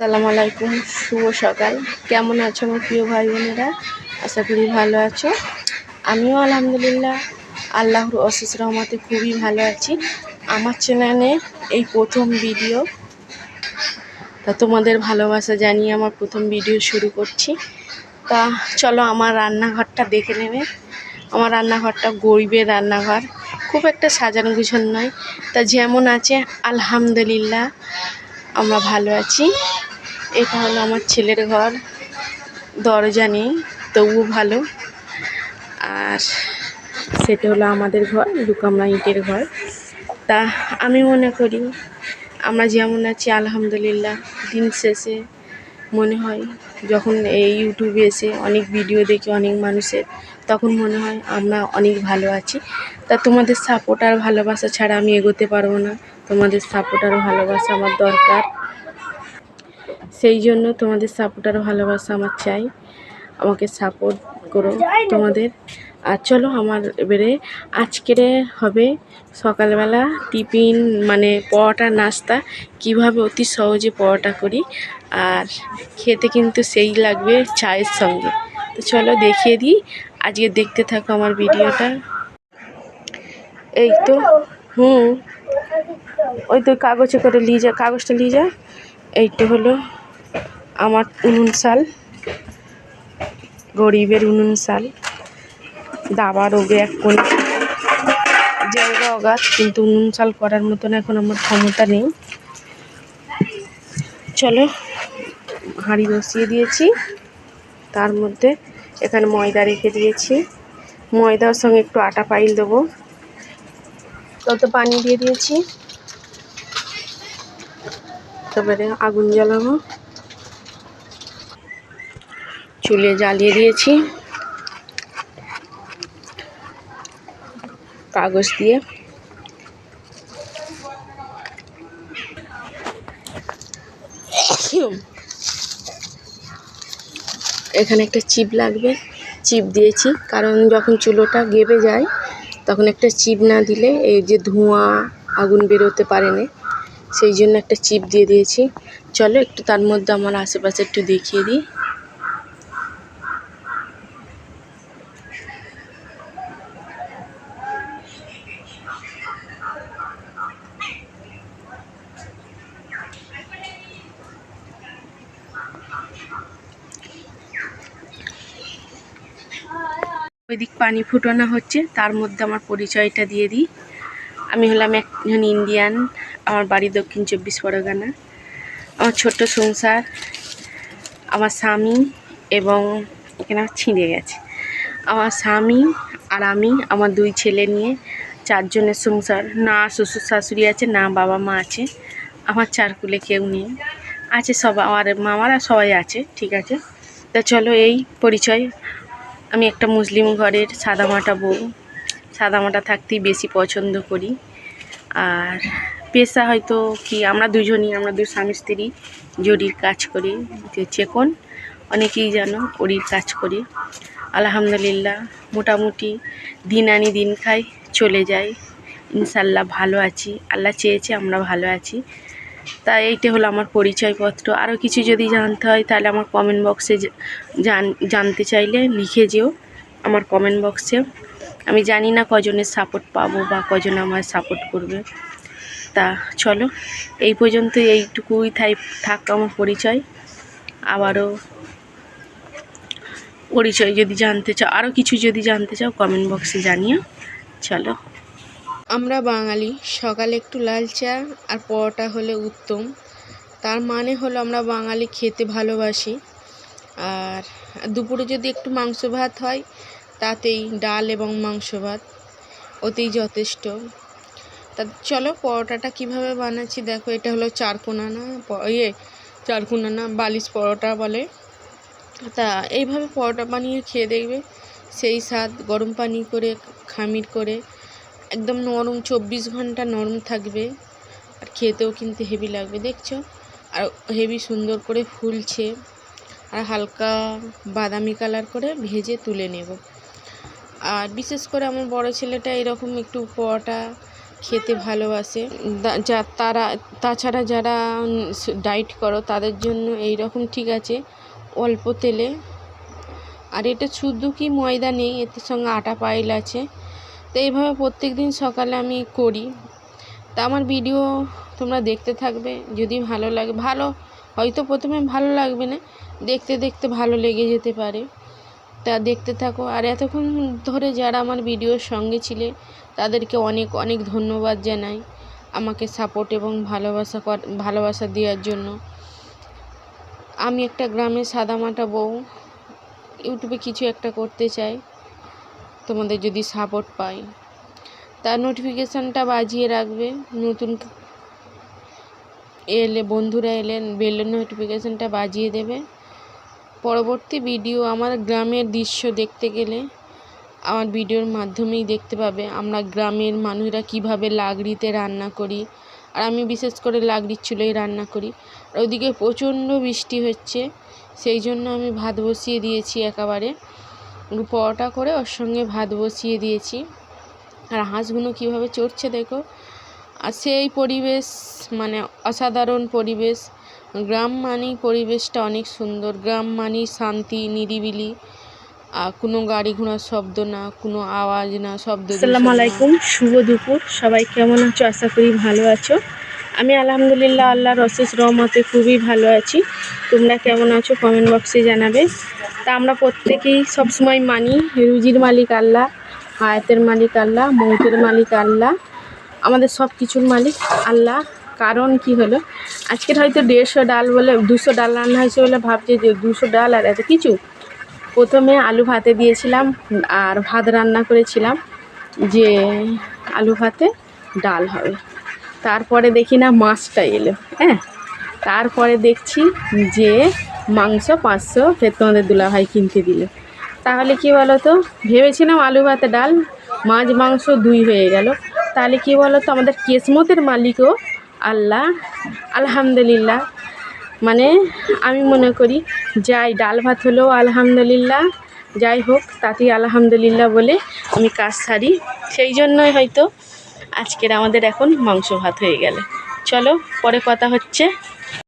সালাম আলাইকুম, শুভ সকাল। কেমন আছো আমার প্রিয় ভাই বোনেরা আশা করি ভালো আছো। আমিও আলহামদুলিল্লাহ আল্লাহর অশেষ রহমতে খুবই ভালো আছি। আমার চ্যানেলে এই প্রথম ভিডিও। তা তোমাদের ভালোবাসা জানিয়ে আমার প্রথম ভিডিও শুরু করছি। তা চলো আমার রান্নাঘরটা দেখে নেবে। আমার রান্নাঘরটা গরিবের রান্নাঘর। খুব একটা সাজানো গুছানো নয়। তা যেমন আছে, আলহামদুলিল্লাহ আমরা ভালো আছি। এটা হলো আমার ছেলের ঘর, দরজা নেই, তবুও ভালো। আর সেটা হলো আমাদের ঘর দুকামরা ইটের ঘর। তা আমি মনে করি, আমরা যেমন আছি, আলহামদুলিল্লাহ, দিন শেষে মনে হয়, যখন এই ইউটিউবে এসে অনেক ভিডিও দেখি অনেক মানুষের, তখন মনে হয় আমরা অনেক ভালো আছি। তা তোমাদের সাপোর্ট আর ভালোবাসা ছাড়া আমি এগোতে পারব না। তোমাদের সাপোর্ট আর ভালোবাসা আমার দরকার। সেই জন্য তোমাদের সাপোর্ট আর ভালোবাসা আমার চাই। আমাকে সাপোর্ট করো তোমাদের। আর চলো আমার এবারে আজকের হবে সকালবেলা টিফিন মানে পরোটা, নাস্তা। কীভাবে অতি সহজে পরোটা করি, আর খেতে কিন্তু সেই লাগবে চায়ের সঙ্গে। তো চলো দেখিয়ে দিই, আজকে দেখতে থাকো আমার ভিডিওটা। এই তো, হুম। ওই তো কাগজে করে নিয়ে যা, কাগজটা নিয়ে যা। এইটা হলো আমার উনুন সাল গরিবের উনুন সাল দাবা রোগে এক কোন জায়গা অগাধ, কিন্তু উনুন চাল করার মতন এখন আমার ক্ষমতা নেই। চলো, হাঁড়ি বসিয়ে দিয়েছি। তার মধ্যে এখানে ময়দা রেখে দিয়েছি। ময়দার সঙ্গে একটু আটা পাইল দেবো। তত পানি দিয়ে দিয়েছি? তারপরে আগুন জ্বালাবো। চুলে জ্বালিয়ে দিয়েছি। কাগজ দিয়ে। এখানে একটা চিপ লাগবে। চিপ দিয়েছি, কারণ যখন চুলোটা গেবে যায়, তখন একটা চিপ না দিলে এই যে ধোঁয়া আগুন বেরোতে পারে না সেই জন্য একটা চিপ দিয়ে দিয়েছি। চলো একটু তার মধ্যে আমার আশেপাশে একটু দেখিয়ে দিই। ওইদিক পানি ফুটানো হচ্ছে, তার মধ্যে আমার পরিচয়টা দিয়ে দিই। আমি হলাম একজন ইন্ডিয়ান, আমার বাড়ি দক্ষিণ চব্বিশ পরগনা। আমার ছোট্ট সংসার, আমার স্বামী এবং এখানে ছিঁড়ে গেছে। আমার স্বামী আর আমি, আমার দুই ছেলে নিয়ে চারজনের সংসার। না শ্বশুর শাশুড়ি আছে, না বাবা মা আছে। আমার চার কুলে কেউ নেই। আছে সবাই আমার মামারা সবাই আছে, ঠিক আছে? তা চলো এই পরিচয় আমি একটা মুসলিম ঘরের সাদামাটা বউ। সাদামাটা থাকতেই বেশি পছন্দ করি। আর পেশা হয়তো কি, আমরা দুজনই, আমরা দু স্বামী স্ত্রী, জরির কাজ করি, যে চেকন অনেকেই জানো ওরির কাজ করি। আলহামদুলিল্লাহ, মোটামুটি দিন আনি দিন খাই, চলে যাই। ইনশাল্লাহ ভালো আছি। আল্লাহ চেয়েছে আমরা ভালো আছি। তা এইটা হলো আমার পরিচয়পত্র। আরও কিছু যদি জানতে হয়, তাহলে আমার কমেন্ট বক্সে জান, জানতে চাইলে লিখে যেও আমার কমেন্ট বক্সে আমি জানি না কজনের সাপোর্ট পাবো বা কজন আমার সাপোর্ট করবে। তা চলো, এই পর্যন্ত এইটুকুই থাই, থাক আমার পরিচয়। আবারও পরিচয় যদি জানতে চাও আরও কিছু যদি জানতে চাও কমেন্ট বক্সে জানিও। চলো। আমরা বাঙালি, সকালে একটু লাল চা আর পরোটা হলে উত্তম। তার মানে হলো আমরা বাঙালি খেতে ভালোবাসি। আর দুপুরে যদি একটু মাংস ভাত হয়, তাতেই ডাল এবং মাংস ভাত, ওতেই যথেষ্ট। তা চলো পরোটাটা কীভাবে বানাচ্ছি দেখো, এটা হলো চারকোনা না ইয়ে চারকোনা না, বালিশ পরোটা বলে। তা এইভাবে পরোটা বানিয়ে খেয়ে দেখবে, সেই স্বাদ, গরম পানি করে, খামির করে একদম নরম, চব্বিশ ঘণ্টা নরম থাকবে। আর খেতেও কিন্তু হেভি লাগবে, দেখছ? আর হেভি সুন্দর করে ফুলছে। আর হালকা বাদামি কালার করে ভেজে তুলে নেব। আর বিশেষ করে আমার বড় ছেলেটা এরকম একটু পরোটা খেতে ভালোবাসে। যা, তারা, তাছাড়া যারা ডায়েট করো, তাদের জন্য এই রকম ঠিক আছে, অল্প তেলে। আর এটা শুধু কি ময়দা নেই এর সঙ্গে আটা পাইল আছে। তো এইভাবে প্রত্যেক দিন সকালে আমি করি। তা আমার ভিডিও তোমরা দেখতে থাকবে, যদি ভালো লাগে, ভালো, হয়তো প্রথমে ভালো লাগবে না, দেখতে দেখতে ভালো লেগে যেতে পারে। তা দেখতে থাকো। আর এতক্ষণ ধরে যারা আমার ভিডিওর সঙ্গে ছিলে, তাদেরকে অনেক অনেক ধন্যবাদ জানাই আমাকে সাপোর্ট এবং ভালোবাসা কর, ভালোবাসা দেওয়ার জন্য। আমি একটা গ্রামে সাদামাটা বউ, ইউটিউবে কিছু একটা করতে চাই। তোমাদের যদি সাপোর্ট পাই। তার নোটিফিকেশানটা বাজিয়ে রাখবে। নতুন এলে, বন্ধুরা এলেন বেলের নোটিফিকেশানটা বাজিয়ে দেবে। পরবর্তী ভিডিও আমার গ্রামের দৃশ্য দেখতে গেলে, আমার ভিডিওর মাধ্যমেই দেখতে পাবে আমরা গ্রামের মানুষরা কীভাবে লাগড়িতে রান্না করি। আর আমি বিশেষ করে লাগড়ির চুলোয় রান্না করি। আর ওদিকে প্রচণ্ড বৃষ্টি হচ্ছে, সেই জন্য আমি ভাত বসিয়ে দিয়েছি একেবারে। পরোটা করে ওর সঙ্গে ভাত বসিয়ে দিয়েছি। আর হাঁসগুলো কীভাবে চড়ছে দেখো। আর সেই পরিবেশ মানে অসাধারণ পরিবেশ, গ্রাম মানেই পরিবেশটা অনেক সুন্দর। গ্রাম মানেই শান্তি, নিরিবিলি। আর কোনো গাড়ি ঘোড়ার শব্দ না, কোনো আওয়াজ না, শব্দ আসসালামু আলাইকুম, শুভ দুপুর। সবাই কেমন আছো? আশা করি ভালো আছো। আমি আলহামদুলিল্লাহ, আল্লাহর অশেষ রহমতে খুবই ভালো আছি। তোমরা কেমন আছো? কমেন্ট বক্সে জানাবে। তা আমরা প্রত্যেকেই সবসময় মানি, রুজির মালিক আল্লাহ, হায়াতের মালিক আল্লাহ, মৌতের মালিক আল্লাহ, আমাদের সব কিছুর মালিক আল্লাহ। কারণ কি হলো? আজকের হয়তো দেড়শো ডাল বলে, দুশো ডাল রান্না হয়েছে বলে ভাবছে যে দুশো ডাল আর এত কিছু। প্রথমে আলু ভাতে দিয়েছিলাম আর ভাত রান্না করেছিলাম যে আলু ভাতে ডাল হবে। তারপরে দেখি না মাছটা এলো হ্যাঁ? তারপরে দেখছি যে মাংস পাঁচশো, ফের তোমাদের দুলাভাই কিনতে দিল। তাহলে কি বলো তো ভেবেছিলাম আলু ভাতে ডাল, মাছ, মাংস দুই হয়ে গেল। তাহলে কি বলো তো আমাদের কেসমতের মালিকও আল্লাহ, আলহামদুলিল্লাহ। মানে আমি মনে করি, যাই ডাল ভাত হলেও আলহামদুলিল্লাহ, যাই হোক, তাতেই আলহামদুলিল্লাহ বলে আমি কাজ সারি। সেই জন্যই হয়তো আজকের আমাদের এখন মাংস ভাত হয়ে গেল। চলো, পরে কথা হচ্ছে।